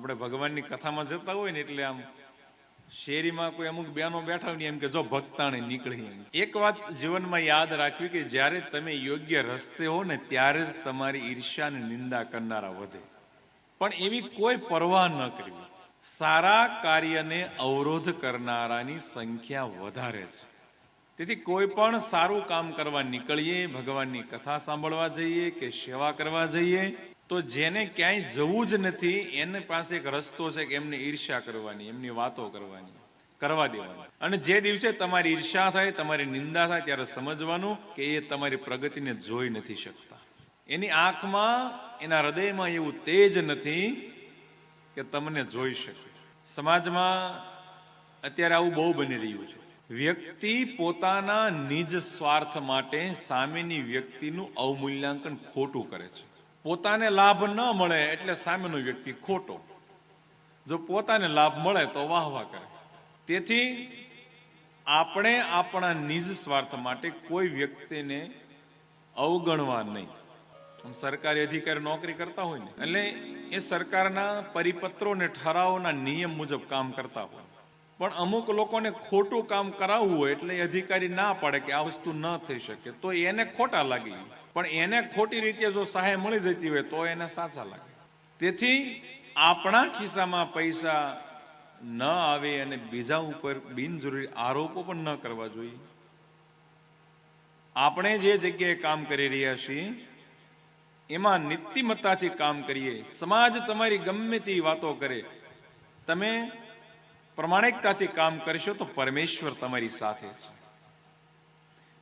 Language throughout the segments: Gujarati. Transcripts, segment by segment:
આપણે ભગવાનની કથામાં જતા હોય ને એટલે આમ શેરીમાં કોઈ અમુક બેનો બેઠા હોય ને એમ કે જો ભક્તાણે નીકળી એક વાત જીવનમાં યાદ રાખવી કે જ્યારે તમે યોગ્ય રસ્તે હો ને ત્યારે જ તમારી ઈર્ષ્યા ને નિંદા કરનારા વધે. પણ એવી કોઈ પરવા ન કરવી. સારા કાર્યને અવરોધ કરનારાની સંખ્યા વધારે છે. તેથી કોઈ પણ સારું કામ કરવા નીકળીએ, ભગવાનની કથા સાંભળવા જઈએ કે સેવા કરવા જઈએ તો જેને ક્યાંય જવું જ નથી, એને પાસે એક રસ્તો છે કે એમને ઈર્ષ્યા કરવાની, એમની વાતો કરવાની, કરવા દેવાની. અને જે દિવસે તમારી ઈર્ષા થાય, તમારી નિંદા થાય, ત્યારે સમજવાનું કે એ તમારી પ્રગતિને જોઈ નથી શકતા. એની આંખમાં, એના હૃદયમાં એવું તેજ નથી કે તમને જોઈ શકે. સમાજમાં અત્યારે આવું બહુ બની રહ્યું છે. વ્યક્તિ પોતાના નિજ સ્વાર્થ માટે સામેની વ્યક્તિનું અવમૂલ્યાંકન ખોટું કરે છે. પોતાને લાભ ન મળે એટલે સામેનો વ્યક્તિ ખોટો. જો પોતાને લાભ મળે તો વાહ વાહ કરે. તેથી આપણે આપણા નિજ સ્વાર્થ માટે કોઈ વ્યક્તિને અવગણવા નહીં. સરકારી અધિકારી નોકરી કરતા હોય ને, એટલે એ સરકારના પરિપત્રો ને ઠરાવોના નિયમ મુજબ કામ કરતા હોય. પણ અમુક લોકોને ખોટું કામ કરાવવું હોય એટલે અધિકારી ના પાડે કે આ વસ્તુ ન થઈ શકે, તો એને ખોટા લાગી. પણ એને ખોટી રીતે જો સહાય મળી જતી હોય તો એને સાચા લાગે. તેથી આપણા ખિસ્સામાં પૈસા ન આવે અને બીજા ઉપર બિનજરૂરી આરોપો પણ ન કરવા જોઈએ. આપણે જે જગ્યાએ કામ કરી રહ્યા છીએ, એમાં નીતિમત્તાથી કામ કરીએ. સમાજ તમારી ગમે તે વાતો કરે. તમે પ્રમાણિકતાથી કામ કરશો તો પરમેશ્વર તમારી સાથે છે.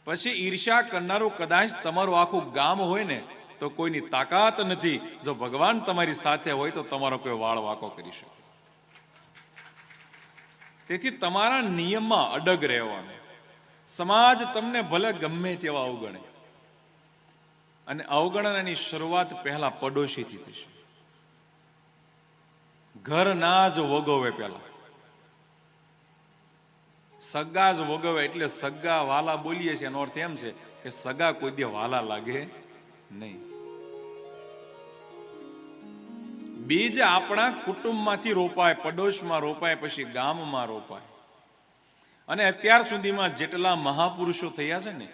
પછી ઈર્ષા કરનારું કદાચ તમારું આખું ગામ હોય ને, તો કોઈની તાકાત નથી. જો ભગવાન તમારી સાથે હોય તો તમારો કોઈ વાળ વાકો કરી શકે. તેથી તમારા નિયમમાં અડગ રહેવાનું. સમાજ તમને ભલે ગમે તેવા અવગણે. અને અવગણનાની શરૂઆત પહેલા પડોશીથી થશે. ઘર ના જ વગોવે પહેલા. સગા જ વગોવે એટલે સગા વાલા બોલીએ છીએ. એનો અર્થ એમ છે કે સગા કોઈ દે વાલા લાગે નહીં. બીજ આપણા કુટુંબમાંથી રોપાય, પડોશમાં રોપાય, પછી ગામમાં રોપાય. અને અત્યાર સુધીમાં જેટલા મહાપુરુષો થયા છે ને,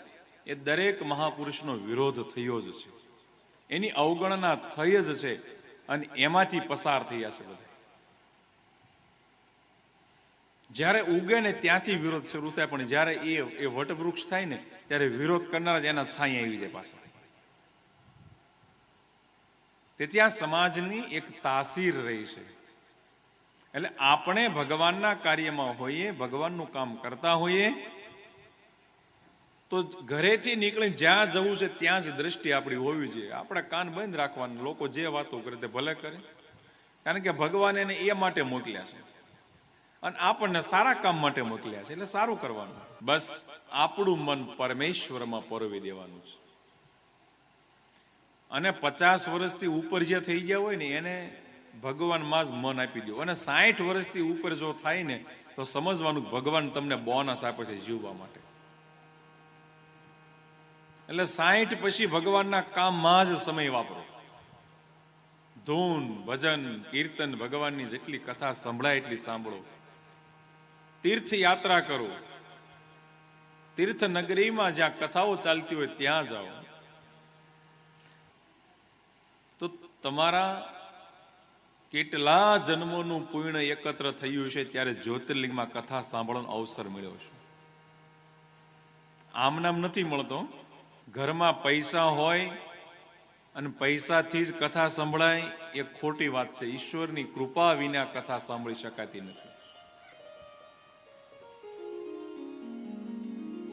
એ દરેક મહાપુરુષનો વિરોધ થયો જ છે. એની અવગણના થઈ જ છે અને એમાંથી પસાર થયા છે બધા. જ્યારે ઉગે ને ત્યાંથી વિરોધ શરૂ થાય, પણ જ્યારે એ એ વટવૃક્ષ થાય ને, ત્યારે વિરોધ કરનારા જ એના છાંય આવી જાય પાછા. તેથી આ સમાજની એક તાસીર રહી છે. એટલે આપણે ભગવાનના કાર્યમાં હોઈએ, ભગવાનનું કામ કરતા હોઈએ, તો ઘરેથી નીકળી જ્યાં જવું છે, ત્યાં જ દ્રષ્ટિ આપણી હોવી જોઈએ. આપણે કાન બંધ રાખવાનું, લોકો જે વાતો કરે તે ભલે કરે. કારણ કે ભગવાન એને એ માટે મોકલ્યા છે. અને આપણને સારા કામ માટે મોકલ્યા છે, એટલે સારું કરવાનું. બસ આપણું મન પરમેશ્વરમાં પરોવી દેવાનું છે. અને પચાસ વર્ષથી ઉપર જે થઈ ગયા હોય ને, એને ભગવાનમાં જ મન આપી દો. અને સાઠ વર્ષથી ઉપર જો થાય ને, તો સમજવાનું ભગવાન તમને બોનસ આપે છે જીવવા માટે. એટલે સાઠ પછી ભગવાનના કામમાં જ સમય વાપરો. ધૂન, ભજન, કીર્તન, ભગવાનની જેટલી કથા સંભળાય એટલી સાંભળો. તીર્થ યાત્રા કરો. તીર્થ નગરીમાં જ્યાં કથાઓ ચાલતી હોય ત્યાં જાઓ. તો તમારા કેટલા જન્મોનું પુણ્ય એકત્ર થયું છે ત્યારે જ્યોતિર્લિંગમાં કથા સાંભળવાનો અવસર મળ્યો છે આમ નામ નથી મળતો. ઘરમાં પૈસા હોય અને પૈસાથી જ કથા સંભળાય, એ ખોટી વાત છે. ઈશ્વરની કૃપા વિના કથા સાંભળી શકાતી નથી.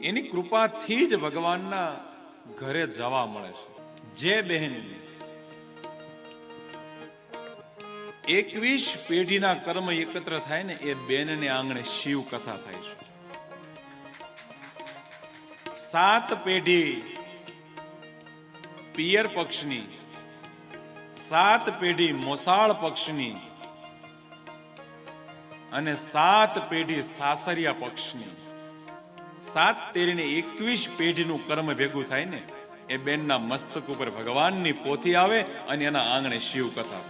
એની કૃપાથી જ ભગવાનના ઘરે જવા મળે છે. જે બહેન એકવીસ પેઢીના કર્મ એકત્ર થાય ને એ બેનને આંગણે શિવ કથા થાય છે. સાત પેઢી પિયર પક્ષની, સાત પેઢી મોસાળ પક્ષની અને સાત પેઢી સાસરિયા પક્ષની સાત તેરીને એકવીસ પેઢીનું કર્મ ભેગું થાય ને, એ બેનના મસ્તક ઉપર ભગવાનની પોથી આવે અને એના આંગણે શિવ કથા